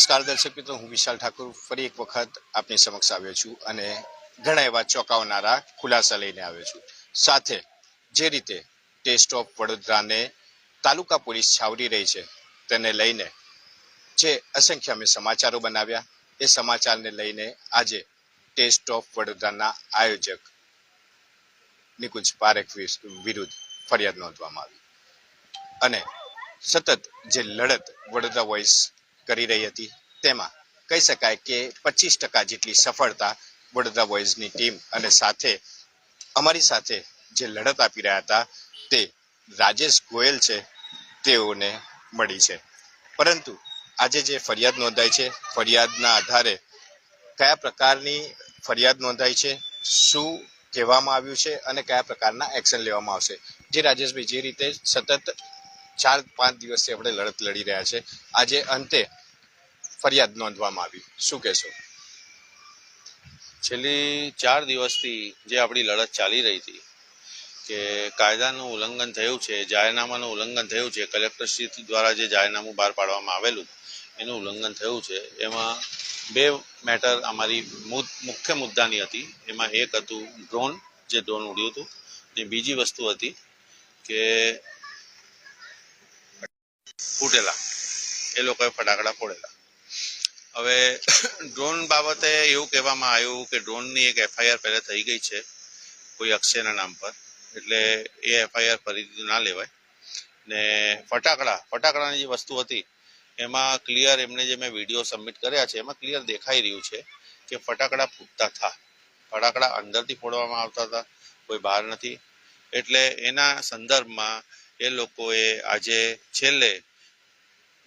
નમસ્કાર દર્શક મિત્રો, હું વિશાલ ઠાકુર ફરી એક વખત આપની સમક્ષ આવ્યો છું અને ઘણા એવા ચોંકાવનારા ખુલાસા લઈને આવ્યો છું. સાથે જે રીતે ટેસ્ટ ઓફ વડોદરાને તાલુકા પોલીસ છાવરી રહી છે, તેને લઈને જે અસંખ્ય અમે સમાચારો બનાવ્યા, એ સમાચારને લઈને આજે ટેસ્ટ ઓફ વડોદરાના આયોજક નિકુંજ પારેખ વિરુદ્ધ ફરિયાદ નોંધવામાં આવી. અને સતત જે લડત વડોદરા વોઇસ કરી રહી હતી. તેમાં કહી શકાય કે પચીસ ટકા જેટલી સફળતા વડોદરા બોયઝની ટીમ અને સાથે અમારી સાથે જે લડત આપી રહ્યા હતા તે રાજેશ ગોયલ છે તેઓને મળી છે. પરંતુ આજે જે ફરિયાદ નોંધાઈ છે, ફરિયાદના આધારે કયા પ્રકારની ફરિયાદ નોંધાઈ છે, શું કહેવામાં આવ્યું છે અને કયા પ્રકારના એક્શન લેવામાં આવશે, જે રાજેશભાઈ જે રીતે સતત ચાર પાંચ દિવસથી આપણે લડત લડી રહ્યા છે, આજે અંતે ફરિયાદ નોંધવામાં આવી. શું કહેશો? છેલ્લી ચાર દિવસથી જે આપણી લડત ચાલી રહી હતી કે કાયદાનું ઉલ્લંઘન થયું છે, જાહેરનામાનું ઉલ્લંઘન થયું છે કલેક્ટરશ્રી દ્વારા જે જાહેરનામું બહાર પાડવામાં આવેલું, એનું ઉલ્લંઘન થયું છે. એમાં બે મેટર અમારી મુખ્ય મુદ્દાની હતી. એમાં એક હતું ડ્રોન, જે ડ્રોન ઉડ્યું હતું. ને બીજી વસ્તુ હતી કે ફૂટેલા. એ લોકોએ ફટાકડા ફોડેલા. હવે ડ્રોન બાબતે એવું કહેવામાં આવ્યું કે ડ્રોનની એક એફઆઈઆર પહેલાં થઈ ગઈ છે, કોઈ અક્ષયના નામ પર. એટલે એ એફઆઈઆર ફરીથી ના લેવાય. ને ફટાકડા, ફટાકડાની જે વસ્તુ હતી, એમાં ક્લિયર એમને જે મેં વીડિયો સબમિટ કર્યા છે, એમાં ક્લિયર દેખાઈ રહ્યું છે કે ફટાકડા ફૂટતા હતા. ફટાકડા અંદરથી ફોડવામાં આવતા હતા, કોઈ બહાર નથી. એટલે એના સંદર્ભમાં એ લોકોએ આજે છેલ્લે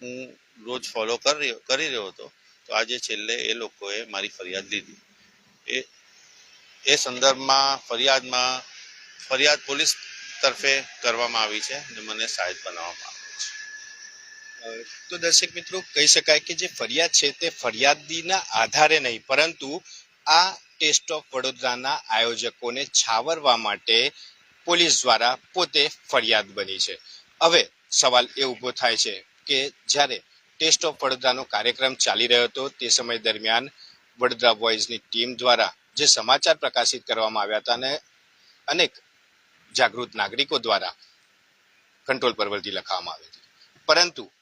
હું રોજ ફોલો કરી રહ્યો હતો. તો આજે છેલ્લે એ લોકોએ મારી ફરિયાદ લીધી. એ એ સંદર્ભમાં ફરિયાદમાં ફરિયાદ પોલીસ તરફે કરવામાં આવી છે અને મને સહાયક બનાવવામાં આવે છે. તો દર્શક મિત્રો કહી શકાય કે જે ફરિયાદ છે તે ફરિયાદીના આધારે નહીં, પરંતુ આ ટેસ્ટ ઓફ વડોદરાના આયોજકોને છાવરવા માટે પોલીસ દ્વારા પોતે ફરિયાદ બની છે. હવે સવાલ એ ઊભો થાય છે કે જ્યારે ટેસ્ટ ઓફ વડોદરાનો કાર્યક્રમ ચાલી રહ્યો હતો. તે સમય દરમિયાન વડોદરા બોયઝની ટીમ દ્વારા જે સમાચાર પ્રકાશિત કરવામાં આવ્યા હતા અને અનેક જાગૃત નાગરિકો દ્વારા કંટ્રોલ પર વર્ધી લખવામાં આવી હતી. પરંતુ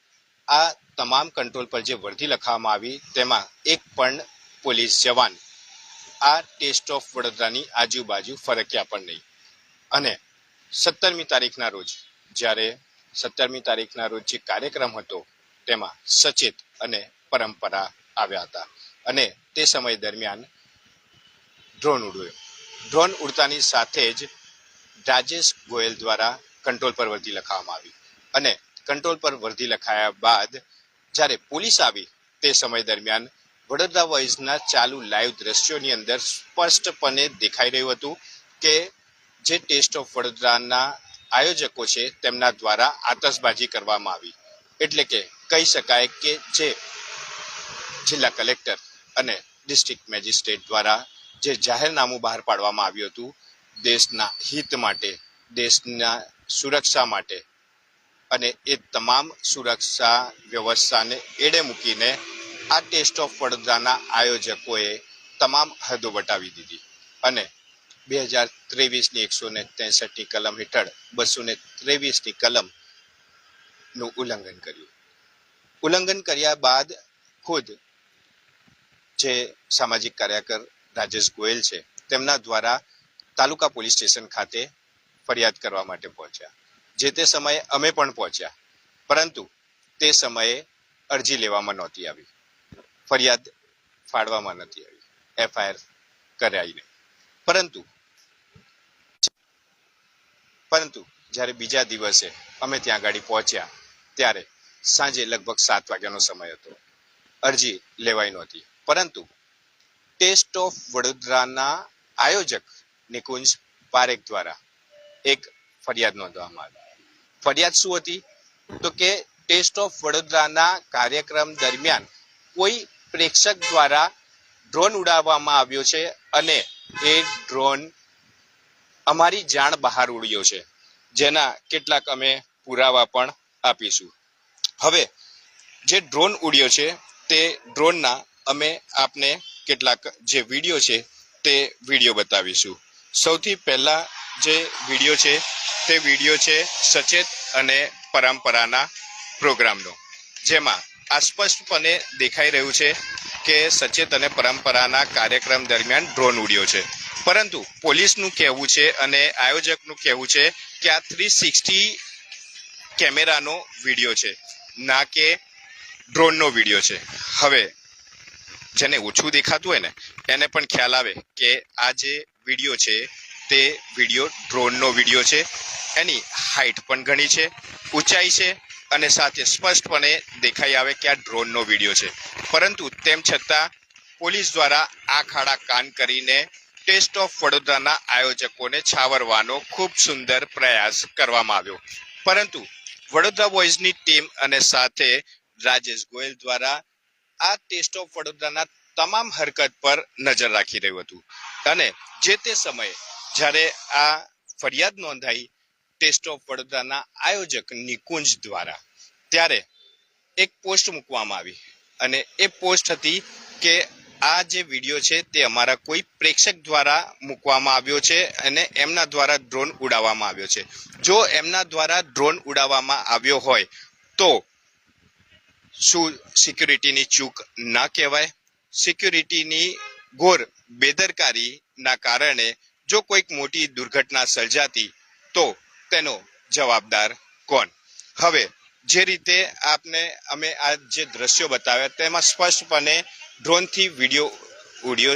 આ તમામ કંટ્રોલ પર જે વર્ધી લખવામાં આવી, તેમાં એક પણ પોલીસ જવાન. આ ટેસ્ટ ઓફ વડોદરાની આજુબાજુ ફરક્યા પણ નહીં. અને સત્તરમી તારીખના રોજ જ્યારે સત્તરમી તારીખના રોજ જે કાર્યક્રમ હતો તેમાં સચેત અને પરંપરા આવ્યા હતા. અને તે સમય દરમિયાન ડ્રોન ઉડ્યું. ડ્રોન ઉડતાની સાથે જ રાજેશ ગોયલ દ્વારા કંટ્રોલ પર વર્દી લખાવવામાં આવી. અને કંટ્રોલ પર વર્દી લખાયા બાદ જ્યારે પોલીસ આવી, તે સમય દરમિયાન વડોદરા વોઇસના ચાલુ લાઈવ દ્રશ્યોની અંદર સ્પષ્ટપણે દેખાઈ રહ્યું હતું કે જે ટેસ્ટ ઓફ વડોદરાના આયોજકો છે, તેમના દ્વારા આતશબાજી કરવામાં આવી. એટલે કે કહી શકાય કે જે જિલ્લા કલેક્ટર અને ડિસ્ટ્રિક્ટ મેજિસ્ટ્રેટ દ્વારા જે જાહેરનામું બહાર પાડવામાં આવ્યું હતું, દેશના હિત માટે, દેશના સુરક્ષા માટે અને એ તમામ સુરક્ષા વ્યવસ્થાને એડે મૂકીને આ ટેસ્ટ ઓફ વડોદરાના આયોજકોએ તમામ હદો વટાવી દીધી. અને બે હજાર ત્રેવીસની એકસો ને ત્રેસઠની કલમ હેઠળ બસો ને ત્રેવીસની કલમનું ઉલ્લંઘન કર્યું. ઉલ્લંઘન કર્યા બાદ ખુદ જે સામાજિક કાર્યકર રાજેશ ગોયલ છે, તેમના દ્વારા તાલુકા પોલીસ સ્ટેશન ખાતે ફરિયાદ કરવા માટે પહોંચ્યા. જે તે સમયે અમે પણ પહોંચ્યા, પરંતુ તે સમયે અરજી લેવામાં નહોતી આવી. ફરિયાદ ફાડવામાં નથી આવી, એફઆઈઆર કરાઈ નહીં. પરંતુ પરંતુ જ્યારે બીજા દિવસે અમે ત્યાં ગાડી પહોંચ્યા, ત્યારે સાંજે લગભગ સાત વાગ્યાનો સમય હતો. અરજી લેવાઈ નહોતી. પરંતુ ટેસ્ટ ઓફ વડોદરાના આયોજક નિકુંજ પારેખ દ્વારા એક ફરિયાદ નોંધવામાં આવી. ફરિયાદ શું હતી? તો કે ટેસ્ટ ઓફ વડોદરાના કાર્યક્રમ દરમિયાન કોઈ પ્રેક્ષક દ્વારા ડ્રોન ઉડાવવામાં આવ્યો છે અને એ ડ્રોન અમારી જાણ બહાર ઉડ્યો છે. જેના કેટલાક અમે પુરાવા પણ આપીશું. હવે, જે ડ્રોન ઉડ્યો છે, તે ડ્રોનના અમે આપને કેટલાક જે વીડિયો છે, તે વીડિયો બતાવીશું. સૌથી પહેલાં જે વીડિયો છે, તે વીડિયો છે સચેત અને પરંપરાના પ્રોગ્રામનો, જેમાં આ દેખાઈ રહ્યું છે કે સચેત અને પરંપરાના કાર્યક્રમ દરમિયાન ડ્રોન ઉડ્યો છે. પરંતુ પોલીસનું કહેવું છે અને આયોજકનું કહેવું છે કે આ થ્રી સિક્સટી કેમેરાનો વીડિયો છે. ના કે ડ્રોનનો વીડિયો છે. હવે, જેને ઓછું દેખાતું હોય ને, એને પણ ખ્યાલ આવે કે આ જે વીડિયો છે, તે વીડિયો ડ્રોનનો વીડિયો છે. એની હાઇટ પણ ઘણી છે, ઊંચાઈ છે, અને સાથે સ્પષ્ટપણે દેખાઈ આવે કે આ ડ્રોનનો વીડિયો છે. પરંતુ તેમ છતાં, પોલીસ દ્વારા આ ખાડા કાન કરીને ટેસ્ટ ઓફ વડોદરાના આયોજકોને છાવરવાનો ખૂબ સુંદર પ્રયાસ કરવામાં આવ્યો. પરંતુ વડોદરા બોયઝની ટીમ અને સાથે રાજેશ ગોયલ દ્વારા આ ટેસ્ટ ઓફ વડોદરાના તમામ હરકત પર નજર રાખી રહ્યું હતું. અને જે તે સમયે જ્યારે આ ફરિયાદ નોંધાઈ ટેસ્ટ ઓફ વડોદરાના આયોજક નિકુંજ દ્વારા, ત્યારે એક પોસ્ટ મૂકવામાં આવી. અને એ પોસ્ટ હતી કે આ જે વીડિયો છે તે અમારા કોઈ પ્રેક્ષક દ્વારા મૂકવામાં આવ્યો છે અને એમના દ્વારા ડ્રોન ઉડાવવામાં આવ્યો છે. જો એમના દ્વારા ડ્રોન ઉડાવવામાં આવ્યો હોય, તો શું સિક્યુરિટીની ચૂક ના કહેવાય? સિક્યુરિટીની ઘોર બેદરકારીના કારણે જો કોઈક મોટી દુર્ઘટના સર્જાતી, તો તેનો જવાબદાર કોણ? હવે, જે રીતે આપને અમે આ જે દ્રશ્યો બતાવ્યા, તેમાં સ્પષ્ટપણે ડ્રોનથી વીડિયો ઓડિયો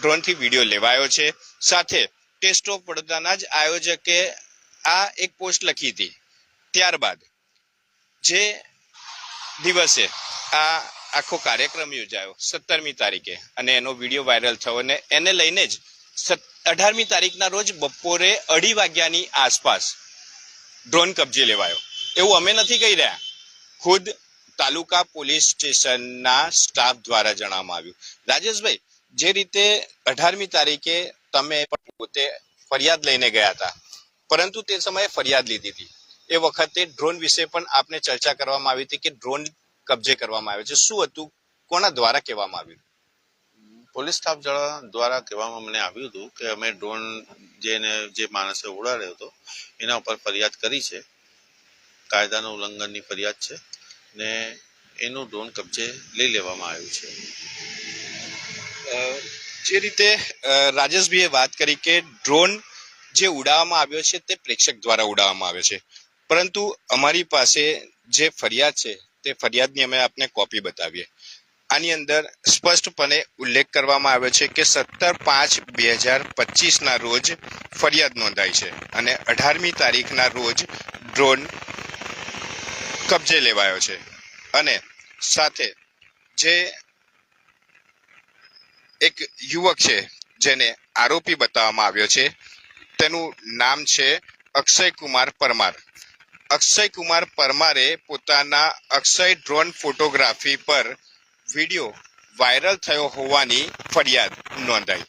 ડ્રોનથી વીડિયો લેવાયો છે. સાથે ટેસ્ટ ઓફ વડોદરાના જ આયોજકે આ એક પોસ્ટ લખી હતી. ત્યારબાદ જે દિવસે આ આખો કાર્યક્રમ યોજાયો, સત્તરમી તારીખે, અને એનો વીડિયો વાયરલ થયો, અને એને લઈને જ અઢારમી તારીખના રોજ બપોરે અઢી વાગ્યાની આસપાસ ડ્રોન કબજે લેવાયો. એવું અમે નથી કહી રહ્યા. ખુદ તાલુકા પોલીસ સ્ટેશનના સ્ટાફ દ્વારા જણાવવામાં આવ્યું. રાજેશભાઈ, જે રીતે અઢારમી તારીખે તમે પોતે ફરિયાદ લઈને ગયા હતા, પરંતુ તે સમયે ફરિયાદ લીધી હતી. એ વખતે ડ્રોન વિશે પણ આપને ચર્ચા કરવામાં આવી હતી કે ડ્રોન કબજે કરવામાં આવ્યો છે. શું હતું? કોના દ્વારા કહેવામાં આવ્યું? પોલીસ સ્ટાફ દ્વારા કહેવામાં મને આવ્યું હતું કે અમે ડ્રોન જેને જે માણસે ઉડાડ્યો હતો, એના ઉપર ફરિયાદ કરી છે. કાયદાનું ઉલ્લંઘનની ફરિયાદ છે. ને એનું ડ્રોન કબજે લઈ લેવામાં આવ્યું છે. જે રીતે રાજેશભાઈએ વાત કરી કે ડ્રોન જે ઉડાવવામાં આવ્યો છે તે પ્રેક્ષક દ્વારા ઉડાવવામાં આવ્યો છે. પરંતુ અમારી પાસે જે ફરિયાદ છે, તે ફરિયાદની અમે આપને કોપી બતાવીએ. આની અંદર સ્પષ્ટપણે ઉલ્લેખ કરવામાં આવ્યો છે કે સત્તર પાંચ બે હજાર પચીસના રોજ ફરિયાદ નોંધાઈ છે અને અઢારમી તારીખના રોજ ડ્રોન કબજે લેવાયો છે. અને સાથે જે એક યુવક છે, જેને આરોપી બતાવવામાં આવ્યો છે, તેનું નામ છે અક્ષય કુમાર પરમાર. અક્ષય કુમાર પરમારે પોતાના અક્ષય ડ્રોન ફોટોગ્રાફી પર વીડિયો વાયરલ થયો હોવાની ફરિયાદ નોંધાઈ.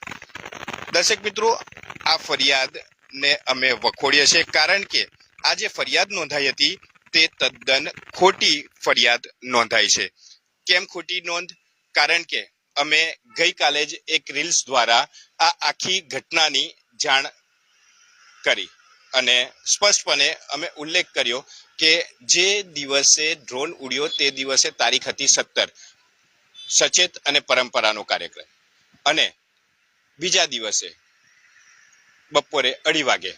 દર્શક મિત્રો, આ ફરિયાદને અમે વખોડીએ છીએ કારણ કે આ જે ફરિયાદ નોંધાઈ હતી તે તદ્દન ખોટી ફરિયાદ નોંધાઈ છે. કેમ ખોટી નોંધ? કારણ કે અમે ગઈકાલે જ એક રીલ્સ દ્વારા આ આખી ઘટનાની જાણ કરી અને સ્પષ્ટપણે અમે ઉલ્લેખ કર્યો કે જે દિવસે ડ્રોન ઉડ્યો તે દિવસે તારીખ હતી સત્તર. સચેત અને પરંપરાનો કાર્યક્રમ. અને બીજા દિવસે બપોરે અઢી વાગે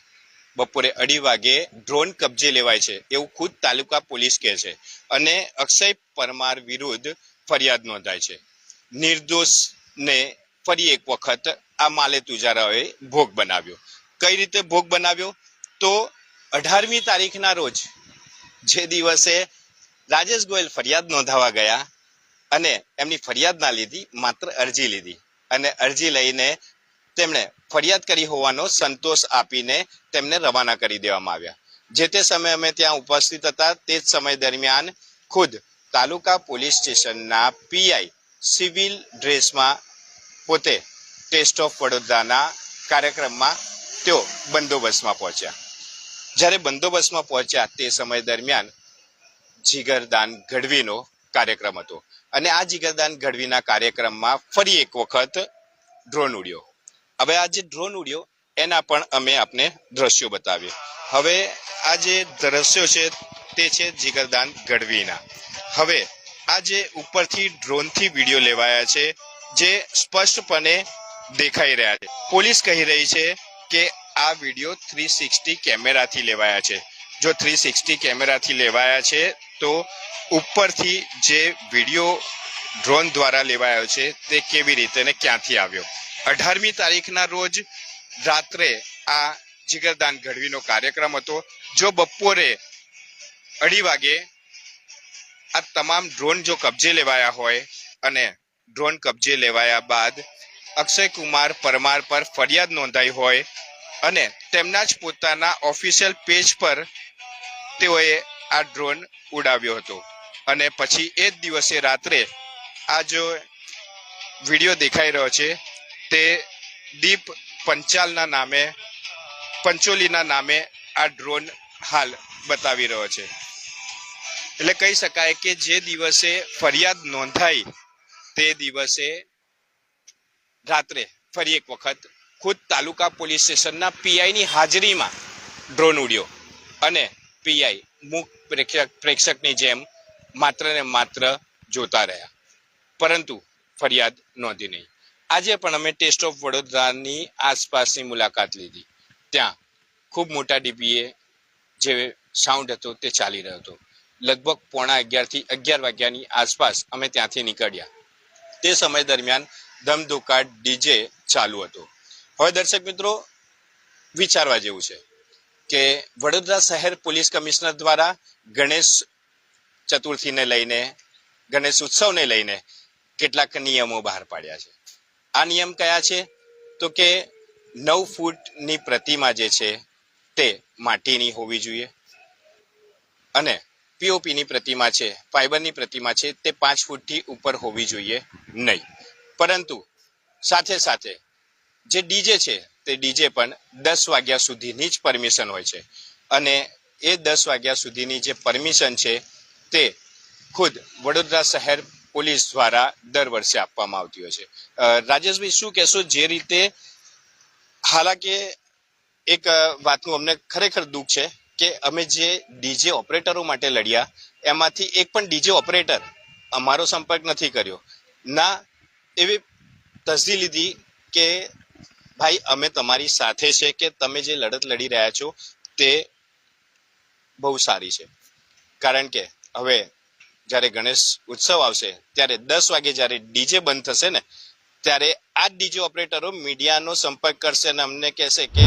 બપોરે અઢી વાગે ડ્રોન કબજે લેવાય છે એવું ખુદ તાલુકા પોલીસ કહે છે અને અક્ષય પરમાર વિરુદ્ધ ફરિયાદ નોંધાય છે. નિર્દોષને ફરી એક વખત આ માલે તુજારાઓએ ભોગ બનાવ્યો. કઈ રીતે ભોગ બનાવ્યો? તો અઢારમી તારીખના રોજ જે દિવસે રાજેશ ગોયલ ફરિયાદ નોંધાવા ગયા અને એમની ફરિયાદ ના લીધી, માત્ર અરજી લીધી અને અરજી લઈને તેમણે ફરિયાદ કરી હોવાનો સંતોષ આપીને તેમને રવાના કરી દેવામાં આવ્યા. જે તે સમયે અમે ત્યાં ઉપસ્થિત હતા, તે જ સમય દરમિયાન ખુદ તાલુકા પોલીસ સ્ટેશનના પીઆઈ સિવિલ ડ્રેસમાં પોતે ટેસ્ટ ઓફ વડોદરાના કાર્યક્રમમાં તેઓ બંદોબસ્તમાં પહોંચ્યા. જ્યારે બંદોબસ્તમાં પહોંચ્યા તે સમય દરમિયાન જીગરદાન ગઢવીનો કાર્યક્રમ હતો. અને આ જીગરદાન ગઢવીના કાર્યક્રમમાં ફરી એક વખત ડ્રોન ઉડ્યો. હવે આ જે ડ્રોન ઉડ્યો, એના પણ અમે આપને દ્રશ્યો બતાવીએ. હવે આ જે દ્રશ્યો છે, તે છે જીગરદાન ગઢવીના. હવે આ જે ઉપરથી ડ્રોનથી વીડિયો લેવાયા છે, જે સ્પષ્ટપણે દેખાઈ રહ્યા છે. પોલીસ કહી રહી છે કે આ વીડિયો થ્રી સિક્સટી કેમેરાથી લેવાયા છે. જો થ્રી સિક્સટી કેમેરાથી લેવાયા છે, તો ઉપરથી જે વીડિયો ડ્રોન દ્વારા લેવાયો છે, તે કેવી રીતે ને ક્યાંથી આવ્યો? અઢારમી તારીખના રોજ રાત્રે આ જીગરદાન ગઢવીનો કાર્યક્રમ હતો, જો બપોરે અઢી વાગે આ તમામ ડ્રોન જો કબજે લેવાયા હોય અને ડ્રોન કબજે લેવાયા બાદ અક્ષય કુમાર પરમાર પર ફરિયાદ નોંધાઈ હોય અને તેમના જ પોતાના ઓફિશિયલ પેજ પર તેઓએ આ ડ્રોન ઉડાવ્યો હતો. અને પછી એ જ દિવસે રાત્રે આ જો વીડિયો દેખાઈ રહ્યો છે તે દીપ પંચાલના નામે, પંચોલીના નામે આ ડ્રોન હાલ બતાવી રહ્યો છે. એટલે કહી શકાય કે જે દિવસે ફરિયાદ નોંધાઈ, તે દિવસે રાત્રે ફરી એક વખત ખુદ તાલુકા પોલીસ સ્ટેશનના પીઆઈની હાજરીમાં ડ્રોન ઉડ્યો અને પીઆઈ મૂક પ્રેક્ષક, પ્રેક્ષકની જેમ માત્ર ને માત્ર જોતા રહ્યા. પરંતુ ફરિયાદ નોંધી નહીં. આજે પણ અમે ટેસ્ટ ઓફ વડોદરાની આસપાસની મુલાકાત લીધી. ત્યાં ખૂબ મોટા ડીપીએ જે સાઉન્ડ હતો તે ચાલી રહ્યો હતો. લગભગ પોણા અગિયારથી અગિયાર વાગ્યાની આસપાસ અમે ત્યાંથી નીકળ્યા. તે સમય દરમિયાન ધમધોકાટ ડીજે ચાલુ હતો. હવે દર્શક મિત્રો, વિચારવા જેવું છે કે વડોદરા શહેર પોલીસ કમિશનર દ્વારા ગણેશ ચતુર્થીને લઈને, ગણેશ ઉત્સવને લઈને કેટલાક નિયમો બહાર પાડ્યા છે. આ નિયમ કયા છે? તો કે નવ ફૂટની પ્રતિમા જે છે તે માટીની હોવી જોઈએ. અને પીઓપીની પ્રતિમા છે ફાઈબરની પ્રતિમા છે, તે પાંચ ફૂટથી ઉપર હોવી જોઈએ નહીં. પરંતુ સાથે સાથે જે ડીજે છે, તે ડીજે પણ દસ વાગ્યા સુધીની જ પરમિશન હોય છે. અને એ દસ વાગ્યા સુધીની જે પરમિશન છે, તે ખુદ વડોદરા શહેર પોલીસ દ્વારા દર વર્ષે આપવામાં આવતી હોય છે. રાજેશભાઈ, શું કહેશો જે રીતે હાલાકે એક વાતનું અમને ખરેખર દુઃખ છે કે અમે જે ડીજે ઓપરેટરો માટે લડ્યા, એમાંથી એક પણ ડીજે ઓપરેટર અમારો સંપર્ક નથી કર્યો. ના, એવી તસદી લીધી કે, ભાઈ, અમે તમારી સાથે છે કે તમે જે લડત લડી રહ્યા છો તે બહુ સારી છે. કારણ કે હવે જ્યારે ગણેશ ઉત્સવ આવશે, ત્યારે દસ વાગે જ્યારે ડીજે બંધ થશે ને, ત્યારે આ ડીજે ઓપરેટરો મીડિયાનો સંપર્ક કરશે અને અમને કહેશે કે